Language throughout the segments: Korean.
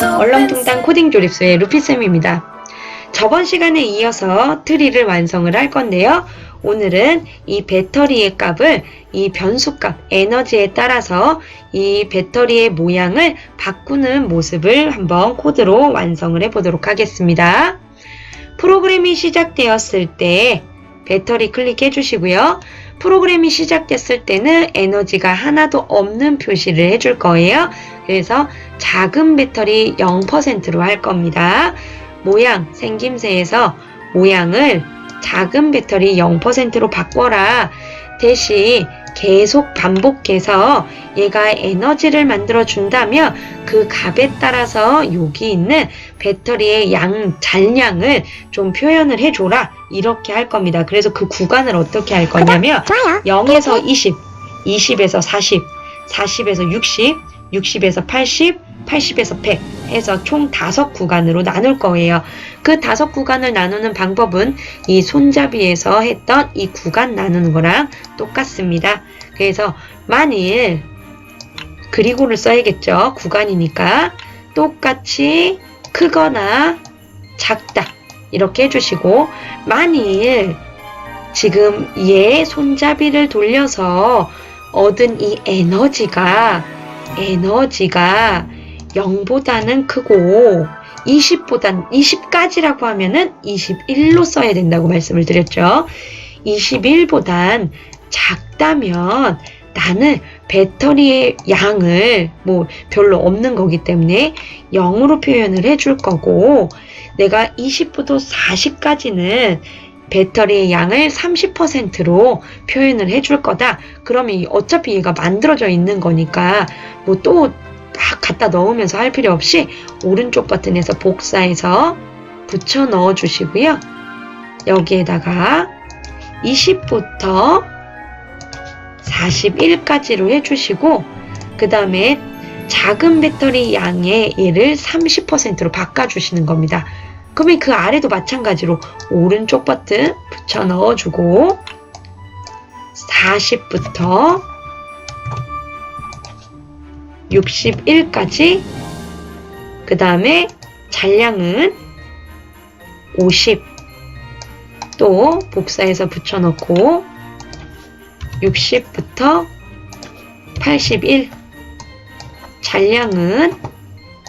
얼렁뚱땅 코딩 조립소의 루피쌤입니다. 저번 시간에 이어서 트리를 완성을 할 건데요. 오늘은 이 배터리의 값을 이 변수값 에너지에 따라서 이 배터리의 모양을 바꾸는 모습을 한번 코드로 완성을 해 보도록 하겠습니다. 프로그램이 시작되었을 때 배터리 클릭해 주시고요. 프로그램이 시작됐을 때는 에너지가 하나도 없는 표시를 해줄 거예요. 그래서 작은 배터리 0%로 할 겁니다. 모양, 생김새에서 모양을 작은 배터리 0%로 바꿔라. 대신 계속 반복해서 얘가 에너지를 만들어 준다면 그 값에 따라서 여기 있는 배터리의 양, 잔량을 좀 표현을 해줘라. 이렇게 할 겁니다. 그래서 그 구간을 어떻게 할 거냐면 좋아요. 0에서 20, 20에서 40, 40에서 60, 60에서 80, 80에서 100 해서 총 다섯 구간으로 나눌 거예요. 그 다섯 구간을 나누는 방법은 이 손잡이에서 했던 이 구간 나누는 거랑 똑같습니다. 그래서 만일 그리고를 써야겠죠. 구간이니까 똑같이 크거나 작다 이렇게 해주시고 만일 지금 얘 손잡이를 돌려서 얻은 이 에너지가 에너지가 0보다는 크고 20보단 20까지라고 하면은 21로 써야 된다고 말씀을 드렸죠. 21보단 작다면 나는 배터리의 양을 뭐 별로 없는 거기 때문에 0으로 표현을 해줄 거고 내가 20부터 40까지는 배터리의 양을 30%로 표현을 해줄 거다. 그러면 이- 어차피 얘가 만들어져 있는 거니까 뭐 또 막 갖다 넣으면서 할 필요 없이 오른쪽 버튼에서 복사해서 붙여 넣어 주시고요. 여기에다가 20부터 41까지로 해주시고 그 다음에 작은 배터리 양의 얘를 30%로 바꿔주시는 겁니다. 그러면 그 아래도 마찬가지로 오른쪽 버튼 붙여 넣어주고 40부터 61까지 그 다음에 잔량은 50 또 복사해서 붙여넣고 60부터 81 잔량은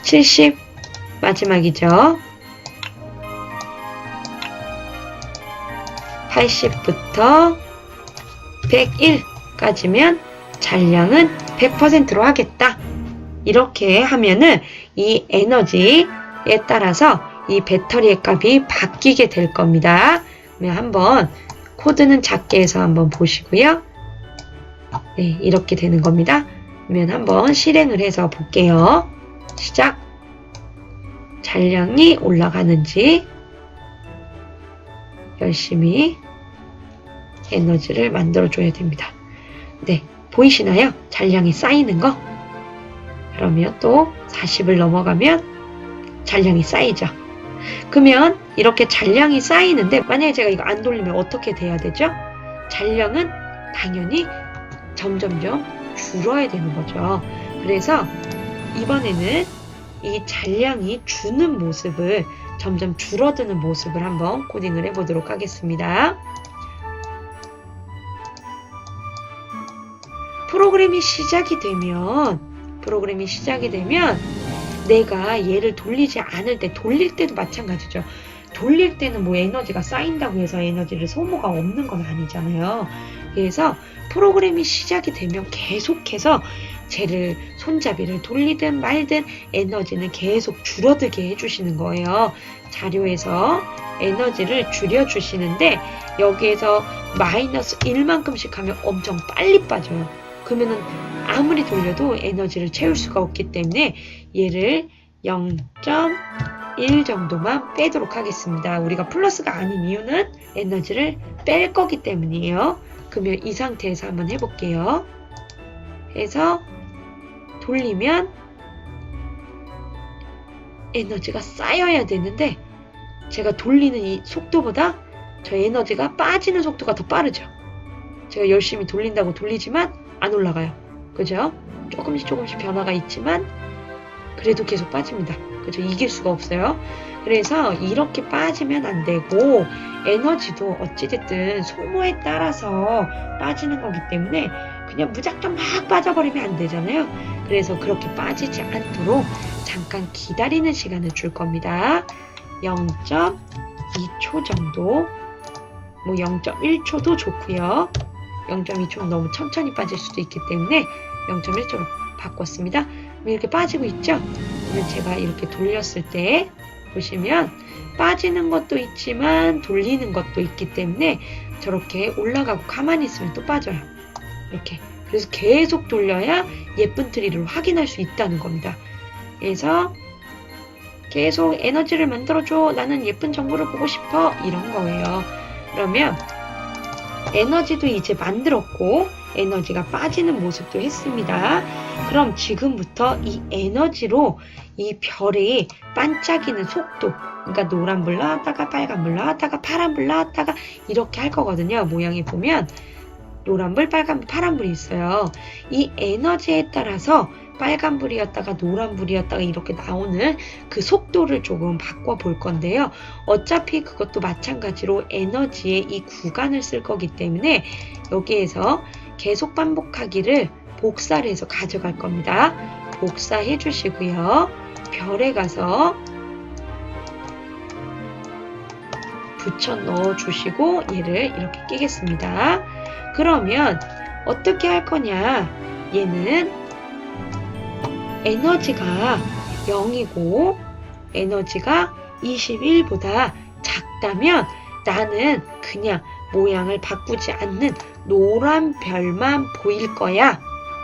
70 마지막이죠. 80부터 101까지면 잔량은 100%로 하겠다. 이렇게 하면은 이 에너지에 따라서 이 배터리의 값이 바뀌게 될 겁니다. 그러면 한번 코드는 작게 해서 한번 보시고요. 네, 이렇게 되는 겁니다. 그러면 한번 실행을 해서 볼게요. 시작. 잔량이 올라가는지 열심히 에너지를 만들어 줘야 됩니다. 네, 보이시나요? 잔량이 쌓이는 거? 그러면 또 40을 넘어가면 잔량이 쌓이죠. 그러면 이렇게 잔량이 쌓이는데 만약에 제가 이거 안 돌리면 어떻게 돼야 되죠? 잔량은 당연히 점점점 줄어야 되는 거죠. 그래서 이번에는 이 잔량이 주는 모습을 점점 줄어드는 모습을 한번 코딩을 해보도록 하겠습니다. 프로그램이 시작이 되면 프로그램이 시작이 되면 내가 얘를 돌리지 않을 때 돌릴 때도 마찬가지죠. 돌릴 때는 뭐 에너지가 쌓인다고 해서 에너지를 소모가 없는 건 아니잖아요. 그래서 프로그램이 시작이 되면 계속해서 쟤를 손잡이를 돌리든 말든 에너지는 계속 줄어들게 해주시는 거예요. 자료에서 에너지를 줄여주시는데 여기에서 마이너스 1만큼씩 하면 엄청 빨리 빠져요. 그러면은 아무리 돌려도 에너지를 채울 수가 없기 때문에 얘를 0.1 정도만 빼도록 하겠습니다. 우리가 플러스가 아닌 이유는 에너지를 뺄 거기 때문이에요. 그러면 이 상태에서 한번 해볼게요. 해서 돌리면 에너지가 쌓여야 되는데 제가 돌리는 이 속도보다 저 에너지가 빠지는 속도가 더 빠르죠. 제가 열심히 돌린다고 돌리지만 안 올라가요. 그죠? 조금씩 조금씩 변화가 있지만 그래도 계속 빠집니다. 그죠? 이길 수가 없어요. 그래서 이렇게 빠지면 안 되고 에너지도 어찌됐든 소모에 따라서 빠지는 거기 때문에 그냥 무작정 막 빠져버리면 안 되잖아요. 그래서 그렇게 빠지지 않도록 잠깐 기다리는 시간을 줄 겁니다. 0.2초 정도, 뭐 0.1초도 좋고요. 0.2초는 너무 천천히 빠질 수도 있기 때문에 0.1초로 바꿨습니다. 이렇게 빠지고 있죠? 그러면 제가 이렇게 돌렸을 때 보시면 빠지는 것도 있지만 돌리는 것도 있기 때문에 저렇게 올라가고 가만히 있으면 또 빠져요. 이렇게. 그래서 계속 돌려야 예쁜 트리를 확인할 수 있다는 겁니다. 그래서 계속 에너지를 만들어줘. 나는 예쁜 정보를 보고 싶어. 이런 거예요. 그러면 에너지도 이제 만들었고 에너지가 빠지는 모습도 했습니다. 그럼 지금부터 이 에너지로 이 별이 반짝이는 속도, 그러니까 노란불 나왔다가 빨간불 나왔다가 파란불 나왔다가 이렇게 할 거거든요. 모양이 보면 노란불, 빨간불, 파란불이 있어요. 이 에너지에 따라서 빨간불이었다가 노란불이었다가 이렇게 나오는 그 속도를 조금 바꿔 볼 건데요. 어차피 그것도 마찬가지로 에너지의 이 구간을 쓸 거기 때문에 여기에서 계속 반복하기를 복사를 해서 가져갈 겁니다. 복사해 주시고요. 별에 가서 붙여 넣어 주시고 얘를 이렇게 끼겠습니다. 그러면 어떻게 할 거냐? 얘는 에너지가 0이고 에너지가 21보다 작다면 나는 그냥 모양을 바꾸지 않는 노란 별만 보일 거야.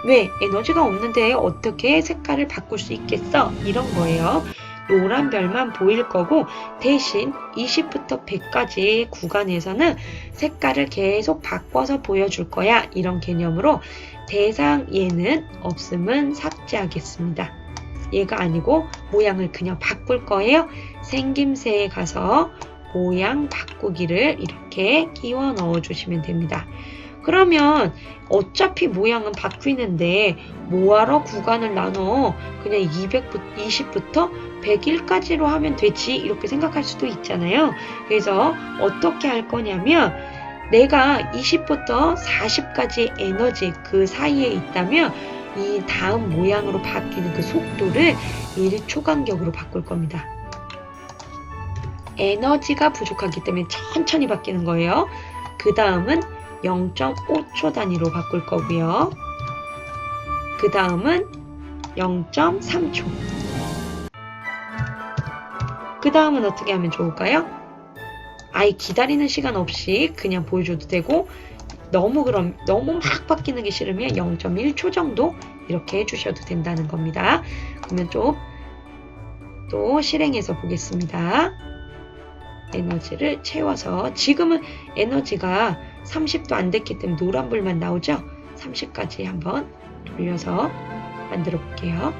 왜? 에너지가 없는데 어떻게 색깔을 바꿀 수 있겠어? 이런 거예요. 노란 별만 보일 거고 대신 20부터 100까지 구간에서는 색깔을 계속 바꿔서 보여줄 거야. 이런 개념으로 대상 얘는 없음은 삭제하겠습니다. 얘가 아니고 모양을 그냥 바꿀 거예요. 생김새에 가서 모양 바꾸기를 이렇게 끼워 넣어 주시면 됩니다. 그러면 어차피 모양은 바뀌는데 뭐하러 구간을 나눠 그냥 200부터 20부터 101까지로 하면 되지 이렇게 생각할 수도 있잖아요. 그래서 어떻게 할 거냐면 내가 20부터 40까지 에너지 그 사이에 있다면 이 다음 모양으로 바뀌는 그 속도를 1초 간격으로 바꿀 겁니다. 에너지가 부족하기 때문에 천천히 바뀌는 거예요. 그 다음은 0.5초 단위로 바꿀 거고요. 그 다음은 0.3초. 그 다음은 어떻게 하면 좋을까요? 아예 기다리는 시간 없이 그냥 보여줘도 되고 너무 그럼 너무 막 바뀌는 게 싫으면 0.1초 정도 이렇게 해주셔도 된다는 겁니다. 그러면 좀 또 실행해서 보겠습니다. 에너지를 채워서 지금은 에너지가 30도 안 됐기 때문에 노란불만 나오죠. 30까지 한번 돌려서 만들어 볼게요.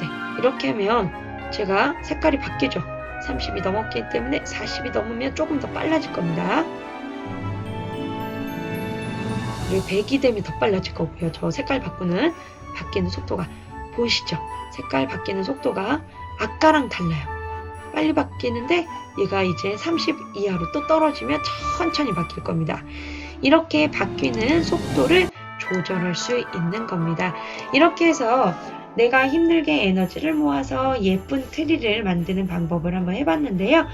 네, 이렇게 하면 제가 색깔이 바뀌죠. 30이 넘었기 때문에 40이 넘으면 조금 더 빨라질 겁니다. 그리고 100이 되면 더 빨라질 거고요. 저 색깔 바꾸는 바뀌는 속도가 보이시죠? 색깔 바뀌는 속도가 아까랑 달라요. 빨리 바뀌는데 얘가 이제 30 이하로 또 떨어지면 천천히 바뀔 겁니다. 이렇게 바뀌는 속도를 조절할 수 있는 겁니다. 이렇게 해서 내가 힘들게 에너지를 모아서 예쁜 트리를 만드는 방법을 한번 해봤는데요.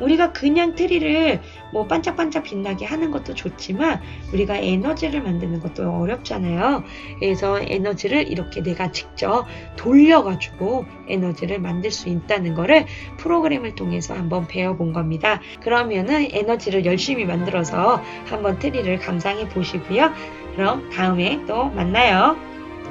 우리가 그냥 트리를 뭐 반짝반짝 빛나게 하는 것도 좋지만 우리가 에너지를 만드는 것도 어렵잖아요. 그래서 에너지를 이렇게 내가 직접 돌려가지고 에너지를 만들 수 있다는 거를 프로그램을 통해서 한번 배워본 겁니다. 그러면은 에너지를 열심히 만들어서 한번 트리를 감상해 보시고요. 그럼 다음에 또 만나요.